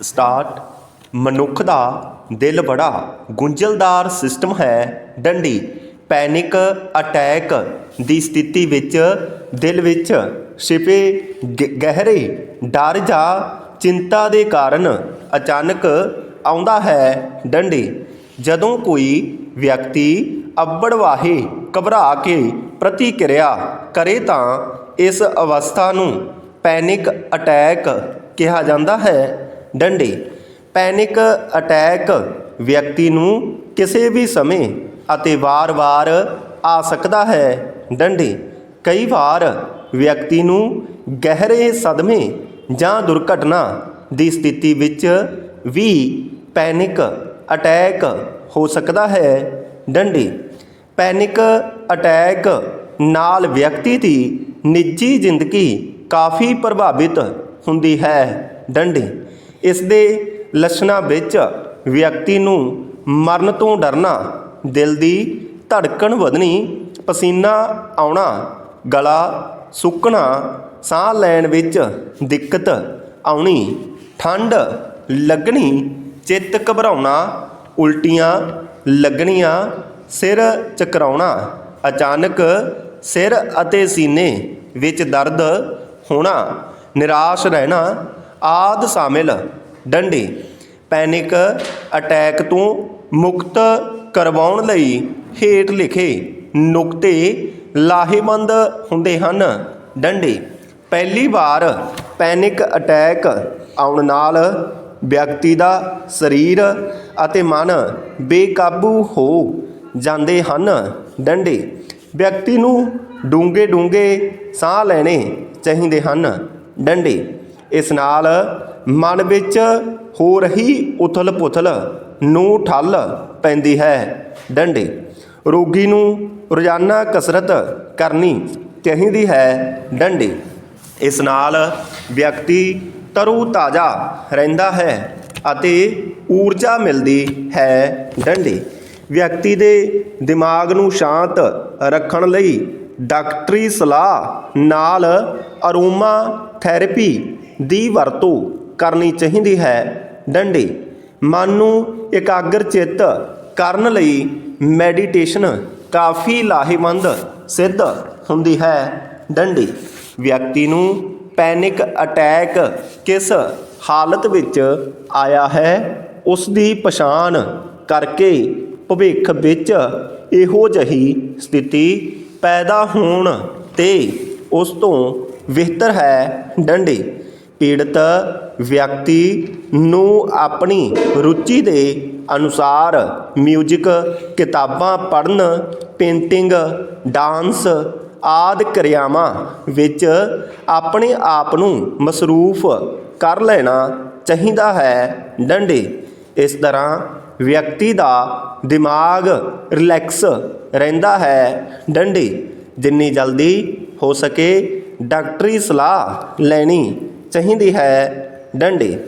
Start, ਮਨੁੱਖ ਦਾ ਦਿਲ ਬੜਾ ਗੁੰਝਲਦਾਰ ਸਿਸਟਮ ਹੈ, ਡੰਡੀ, ਪੈਨਿਕ ਅਟੈਕ ਦੀ ਸਥਿਤੀ ਵਿੱਚ, ਦਿਲ ਵਿੱਚ ਛਿਪੇ ਗਹਿਰੇ ਡਰ ਜਾਂ ਚਿੰਤਾ ਦੇ ਕਾਰਨ ਅਚਾਨਕ ਆਉਂਦਾ ਹੈ, ਡੰਡੀ। ਜਦੋਂ ਕੋਈ ਵਿਅਕਤੀ ਅੱਬੜਵਾਹੇ ਘਬਰਾ ਕੇ ਪ੍ਰਤੀਕਿਰਿਆ ਕਰੇ ਤਾਂ ਇਸ ਅਵਸਥਾ ਨੂੰ ਪੈਨਿਕ ਅਟੈਕ ਕਿਹਾ ਜਾਂਦਾ ਹੈ। ਡੰਡੇ, ਪੈਨਿਕ ਅਟੈਕ ਵਿਅਕਤੀ ਨੂੰ ਕਿਸੇ ਵੀ ਸਮੇਂ ਅਤੇ ਵਾਰ-ਵਾਰ ਆ ਸਕਦਾ ਹੈ। ਡੰਡੀ, ਕਈ ਵਾਰ ਵਿਅਕਤੀ ਨੂੰ ਗਹਿਰੇ ਸਦਮੇ ਜਾਂ ਦੁਰਘਟਨਾ ਦੀ ਸਥਿਤੀ ਵਿੱਚ ਵੀ ਪੈਨਿਕ ਅਟੈਕ ਹੋ ਸਕਦਾ ਹੈ। ਡੰਡੀ, ਪੈਨਿਕ ਅਟੈਕ ਨਾਲ ਵਿਅਕਤੀ ਦੀ ਨਿੱਜੀ ਜ਼ਿੰਦਗੀ ਕਾਫੀ ਪ੍ਰਭਾਵਿਤ ਹੁੰਦੀ ਹੈ। ਡੰਡੇ ਇਸ ਦੇ ਲੱਛਣਾਂ ਵਿੱਚ ਵਿਅਕਤੀ ਨੂੰ ਮਰਨ ਤੋਂ ਡਰਨਾ, ਦਿਲ ਦੀ ਧੜਕਣ ਵਧਣੀ, ਪਸੀਨਾ ਆਉਣਾ, ਗਲਾ ਸੁੱਕਣਾ, ਸਾਹ ਲੈਣ ਵਿੱਚ ਦਿੱਕਤ ਆਉਣੀ ਠੰਡ ਲੱਗਣੀ, ਚਿੱਤ ਘਬਰਾਉਣਾ, ਉਲਟੀਆਂ ਲੱਗਣੀਆਂ, ਸਿਰ ਚਕਰਾਉਣਾ, ਅਚਾਨਕ ਸਿਰ ਅਤੇ ਸੀਨੇ ਵਿੱਚ ਦਰਦ ਹੋਣਾ, ਨਿਰਾਸ਼ ਰਹਿਣਾ ਆਦ ਸ਼ਾਮਿਲ। ਡੰਡੇ, ਪੈਨਿਕ ਅਟੈਕ ਤੋਂ ਮੁਕਤ ਕਰਵਾਉਣ ਲਈ ਹੇਠ ਲਿਖੇ ਨੁਕਤੇ ਲਾਹੇਵੰਦ ਹੁੰਦੇ ਹਨ। ਡੰਡੇ, ਪਹਿਲੀ ਵਾਰ ਪੈਨਿਕ ਅਟੈਕ ਆਉਣ ਨਾਲ ਵਿਅਕਤੀ ਦਾ ਸਰੀਰ ਅਤੇ ਮਨ ਬੇਕਾਬੂ ਹੋ ਜਾਂਦੇ ਹਨ। ਡੰਡੇ, ਵਿਅਕਤੀ ਨੂੰ ਡੂੰਘੇ ਡੂੰਘੇ ਸਾਹ ਲੈਣੇ ਚਾਹੀਦੇ ਹਨ। ਡੰਡੇ ਇਸ ਨਾਲ ਮਨ ਵਿੱਚ ਹੋ ਰਹੀ ਉਥਲ-ਪੁਥਲ ਨੂੰ ਠੱਲ ਪੈਂਦੀ ਹੈ। ਡੰਡੇ। ਰੋਗੀ ਨੂੰ ਰੋਜ਼ਾਨਾ ਕਸਰਤ ਕਰਨੀ ਚਾਹੀਦੀ ਹੈ। ਡੰਡੇ। ਇਸ ਨਾਲ ਵਿਅਕਤੀ ਤਰੋ ਤਾਜ਼ਾ ਰਹਿੰਦਾ ਹੈ ਅਤੇ ਊਰਜਾ ਮਿਲਦੀ ਹੈ। ਡੰਡੇ। ਵਿਅਕਤੀ ਦੇ ਦਿਮਾਗ ਨੂੰ ਸ਼ਾਂਤ ਰੱਖਣ ਲਈ ਡਾਕਟਰੀ ਸਲਾਹ ਨਾਲ ਅਰੋਮਾ ਥੈਰੇਪੀ ਦੀ ਵਰਤੋਂ ਕਰਨੀ ਚਾਹੀਦੀ ਹੈ। ਡੰਡੇ, ਮਨ ਨੂੰ ਇਕਾਗਰ ਚਿੱਤ ਕਰਨ ਲਈ ਮੈਡੀਟੇਸ਼ਨ ਕਾਫੀ ਲਾਹੇਵੰਦ ਸਿੱਧ ਹੁੰਦੀ ਹੈ। ਡੰਡੀ, ਵਿਅਕਤੀ ਨੂੰ ਪੈਨਿਕ ਅਟੈਕ ਕਿਸ ਹਾਲਤ ਵਿੱਚ ਆਇਆ ਹੈ ਉਸ ਦੀ ਪਛਾਣ ਕਰਕੇ ਭਵਿੱਖ ਵਿੱਚ ਇਹੋ ਜਿਹੀ ਸਥਿਤੀ ਪੈਦਾ ਹੋਣ ਤੇ ਉਸ ਤੋਂ ਬਿਹਤਰ ਹੈ। ਡੰਡੇ ਪੀੜਤ ਵਿਅਕਤੀ ਨੂੰ ਆਪਣੀ ਰੁਚੀ ਦੇ ਅਨੁਸਾਰ ਮਿਊਜ਼ਿਕ ਕਿਤਾਬਾਂ ਪੜ੍ਹਨ ਪੇਂਟਿੰਗ ਡਾਂਸ ਆਦਿ ਕਿਰਿਆਵਾਂ ਵਿੱਚ ਆਪਣੇ ਆਪ ਨੂੰ ਮਸਰੂਫ ਕਰ ਲੈਣਾ ਚਾਹੀਦਾ ਹੈ। ਡੰਡੇ। ਇਸ ਤਰ੍ਹਾਂ ਵਿਅਕਤੀ ਦਾ ਦਿਮਾਗ ਰਿਲੈਕਸ ਰਹਿੰਦਾ ਹੈ। ਡੰਡੇ। ਜਿੰਨੀ ਜਲਦੀ ਹੋ ਸਕੇ ਡਾਕਟਰੀ ਸਲਾਹ ਲੈਣੀ ਚਾਹੀਦੀ ਹੈ ਡੰਡੇ।